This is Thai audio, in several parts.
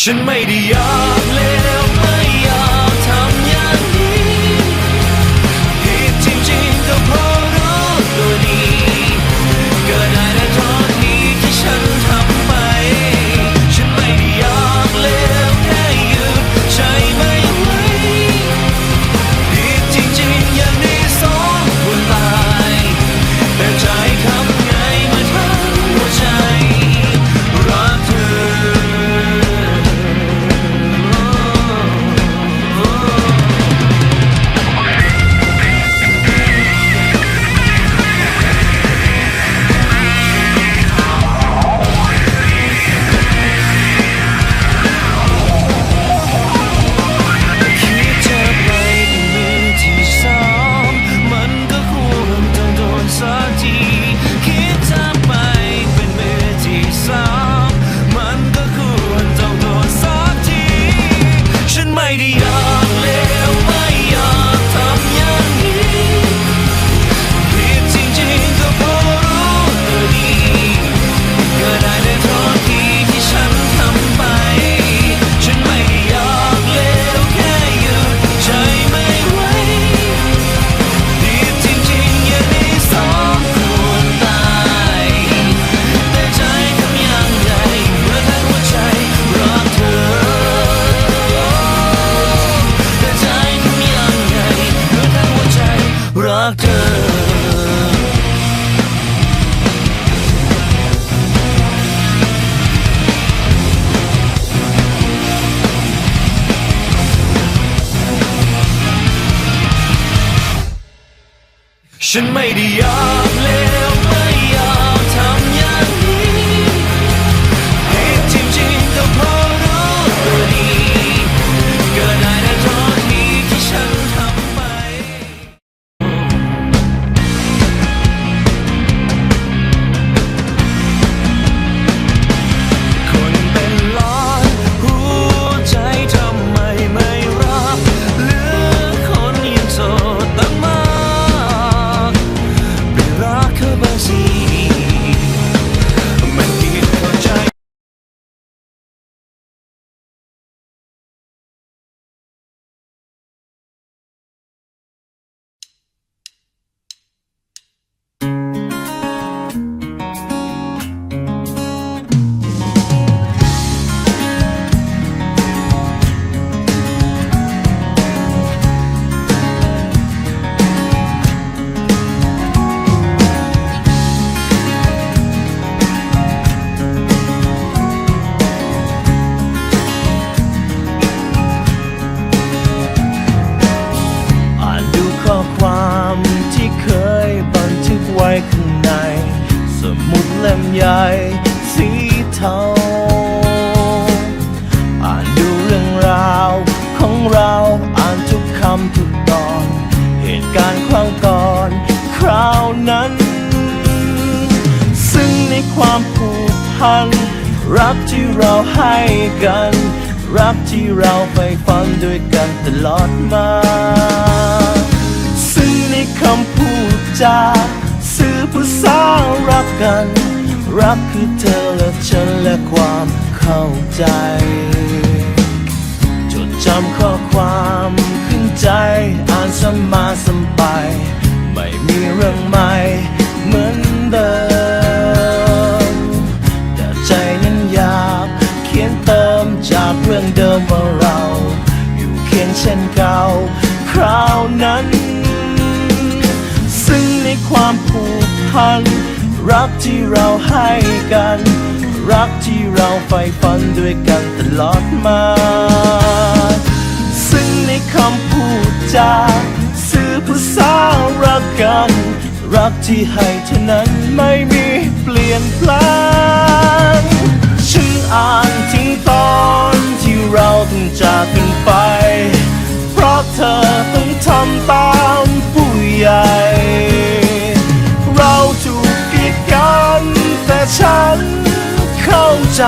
ฉันไม่ได้ยอมเล้ว ฉันไม่ได้อยากเลวารครั้งก่อนคราวนั้น ซึ่งในความผูกพัน รักที่เราให้กัน รักที่เราใฝ่ฝันด้วยกันตลอดมา ซึ่งในคำพูดจาสื่อภาษารักกัน รักคือเธอและฉันและความเข้าใจ จดจำข้อความ ใจอ่านซ้ำมาซ้ำไป ไม่มีเรื่องใหม่เหมือนเดิม แต่ใจนั้นอยากเขียนเติมจากเรื่องเดิมว่าเรา อยู่เคียงเช่นเก่าคราวนั้น ซึ่งในความผูกพัน รักที่เราให้กัน รักที่เราใฝ่ฝันด้วยกันตลอดมา คำพูดจาสื่อภาษารักกัน รักที่ให้เท่านั้นไม่มีเปลี่ยนแปลงฉันอ่านถึงตอนที่เราต้องจากกันไป เพราะเธอต้องทำตามผู้ใหญ่ เราถูกกีดกันแต่ฉันเข้าใจ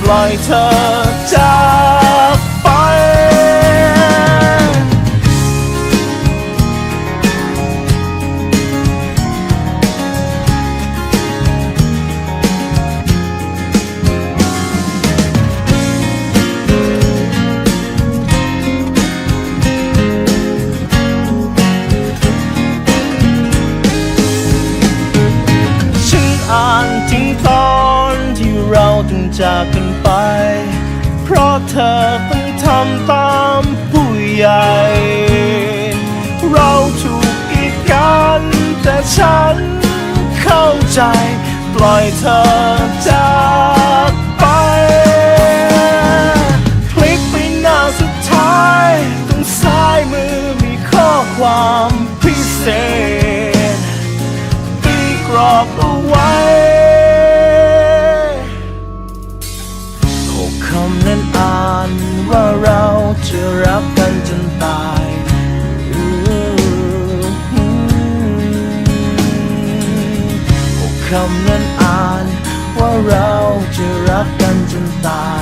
ปล่อยเธอจาก เธอต้องทำตามผู้ใหญ่ เราถูกอีกกันแต่ฉันเข้าใจ ปล่อยเธอจากไป คลิกไปหน้าสุดท้ายตรงซ้ายมือมีข้อความพิเศษตีกรอบ คำนั้นอ่าน ว่าเราจะรักกันจนตาย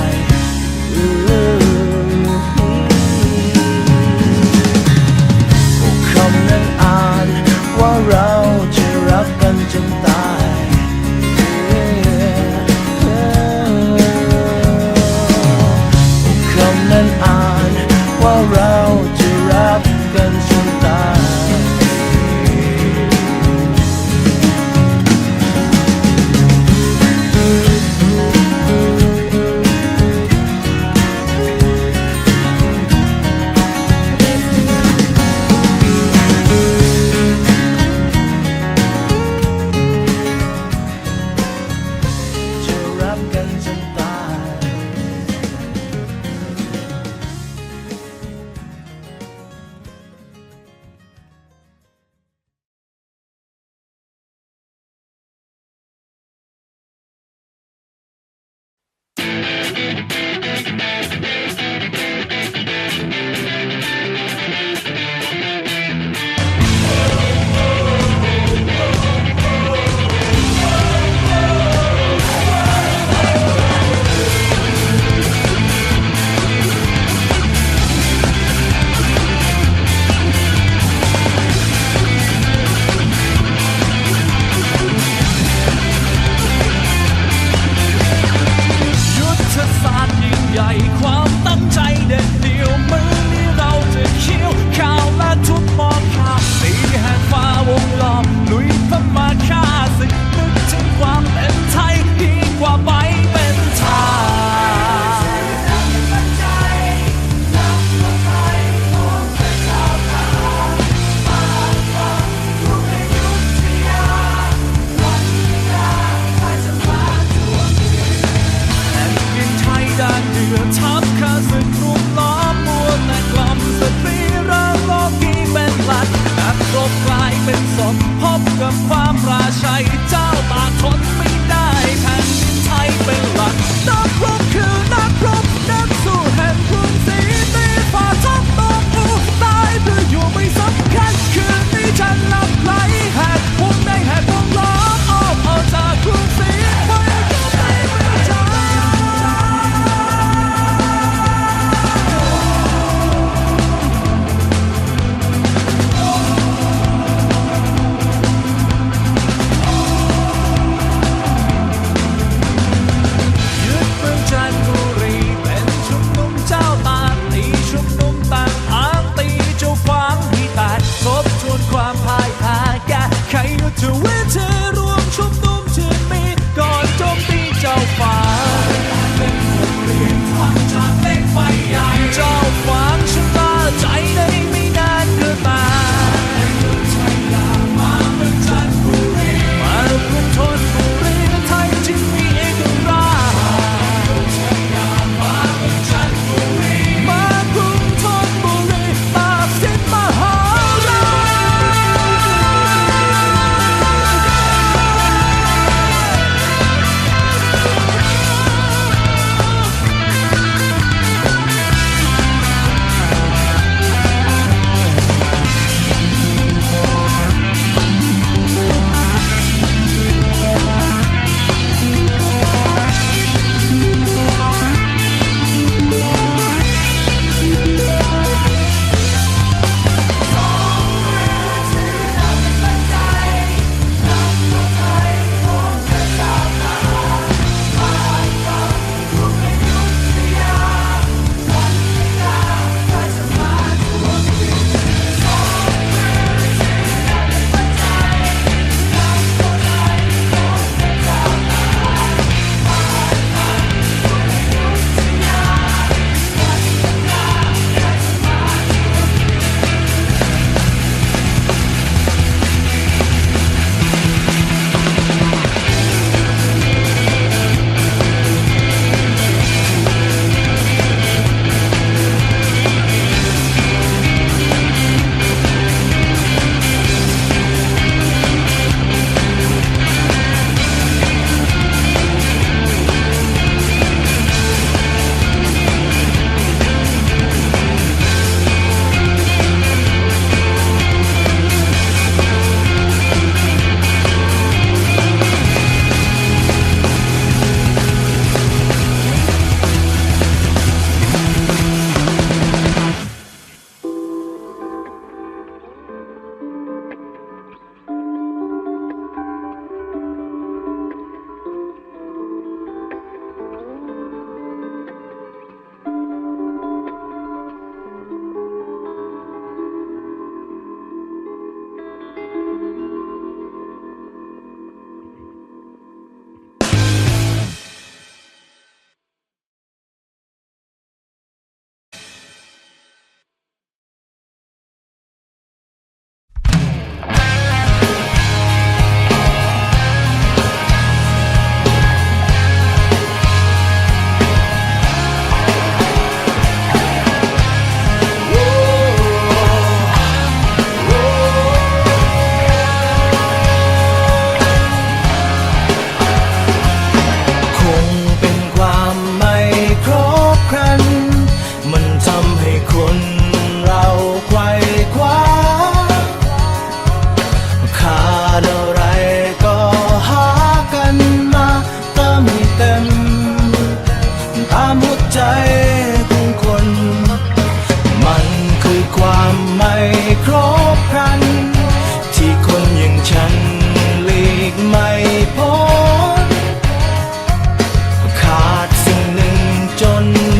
জন্য